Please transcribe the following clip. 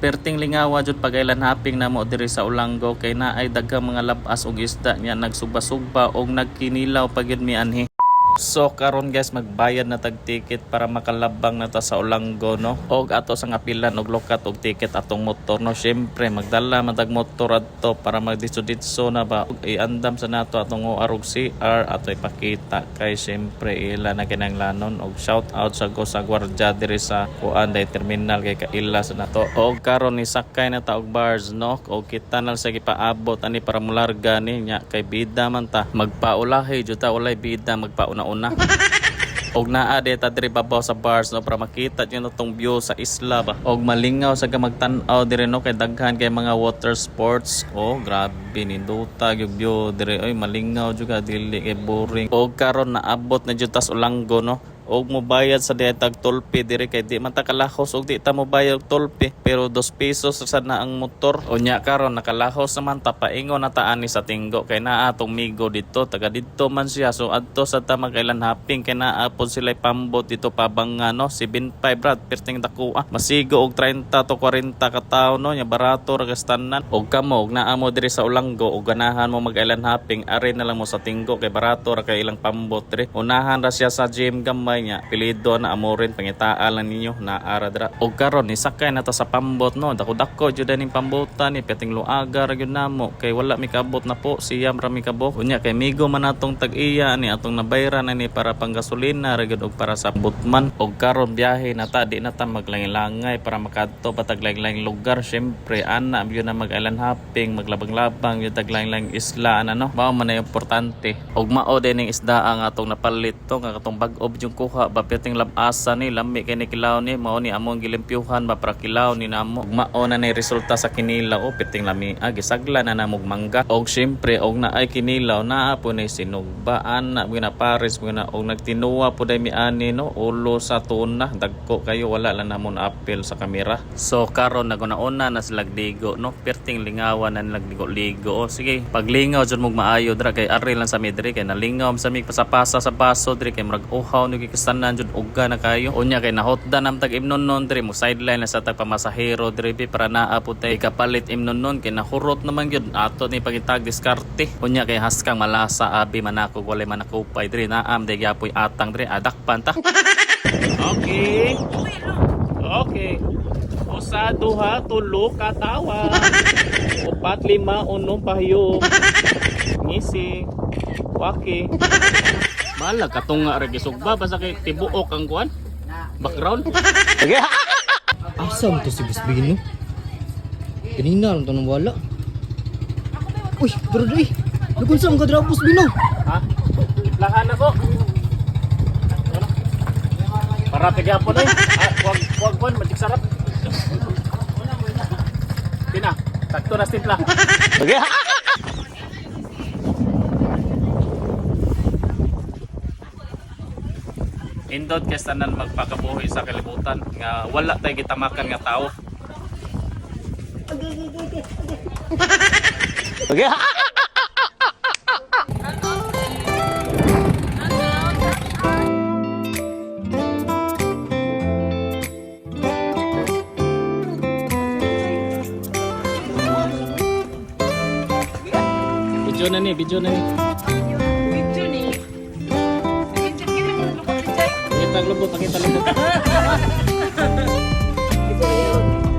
perting lingawa jud pagailan haping na mo diri sa Ulango kay naay daghang mga labas og isda niya nagsugba-sugba og nagkinilaw pagyud mi anhi. So karon guys magbayad na tag ticket para makalabang na ta sa Ulango no. Og ato sa ngapilan og lokat og ticket atong motor no. Syempre magdala man tag motor adto para magditso-ditso na ba. Og iandam sa nato atong arog CR ato ipakita kay syempre ila na kinanglanon og shout out sa go sa gwardya diri sa kuan day terminal kay kaila sa nato. Og karon ni sakay na ta og bars no. Og kita na sa gipaabot ani para mularga ni nya kay bida man ta. Magpaulahi jud ta ulay bida magpauna-una. Og naa deta diri babaw sa bars no para makita niyo na tong view sa isla ba. Og malingaw sa gamagtan-aw diri no kay daghan kay mga water sports. Oh, grabe ni dutag yung view diri oy malingaw juga dili kay boring. Og karon naabot na jud tas Ulango no og mobayad sa dietag tolpe dire kay di man ta kalahos. Og di ta mobayad tolpe pero 2 pesos sad na ang motor. Unya karon nakalahos naman ta paingon na ta ani sa tinggo. Kay naa atong migo dito taga dito man siya. So adto sa ta magailan haping kay naa pod sila pambot dito pabanga no 75 brad perting dako ah masigo og 30 to 40 ka tawo no nya barato ra gastanan og kamo og naa mo diri sa Ulango og ganahan mo magailan haping ari na lang mo sa tinggo kay barato ra kay ilang pambot diri unahan ra siya sa gym gamay niya pilido na amorin pangitaan lang ninyo na ara dira. Og karon ni sakay na ta sa pambot no? Dako dako jud ning pambotan ni peting luaga ra gyud namo kay wala mi kabot na po siyam ra mi kabot. Unya kay migo man atong tag-iya ni atong nabayran na ni para panggasolina ra gyud og para sa butman og karon biyahe na ta di na ta maglangay para makadto pataglaing-laing lugar. Syempre ana gyud na mag-island hopping maglabang-labang yung taglaing-laing isla ana no? Mao man na importante. Og mao din isda ang atong napalit to nga katong bag-ob yung kuha ba piting labasa ni lami kay ni kilaw ni mao ni among gilimpyuhan para kilaw ni namo. Mao na ni resulta sa kinilaw o piting lami. Ah, gisagla na namog mangga. Og syempre og naay kinilaw naa po ni sinugbaan na na pares na og nagtinuwa po day mi ani no? Ulo sa tuna dagko kayo wala lang namon apel sa kamera. So karon naguna-una na sila digo no? Perting lingawan na nagdigo-ligo o sige paglingaw jud mog maayo dra kay ari lang sa midri kay nalingaw sa mig pasapasa sa baso diri kay murag uhaw ni kikastanan jud ugga na kayo. Unya kay nahotda nam tag imnon non diri mo sideline na sa tag pamasahero diri para naa po tay kapalit imnon non kay nahurot naman gyud. Ato ni pagitag diskarte. Unya kay haskang malasa abi manako walay manakupay diri naam day gyapoy atang diri adakpan ta. Okay. Okay. Usa duha tulo katawa. Upat lima unom pahyo ngisi. Waki Bala katong nga ragi sugba basta kay tibuok ang kuan. Background. Asam to si Bisbino? Kanina lang to nang wala. Uy, bro doy. Lagun sa mga drapos Bino. ha? Lahan ako. Para tigapon ay. Ah, wag wag kuan magic sarap. Pina, sakto na timpla. Indot kay tanan magpakabuhi sa kalibutan nga wala tay gitamakan nga tao. Video na ni, video na ni. Pakita lubot, pakita lubot. Ito na yun.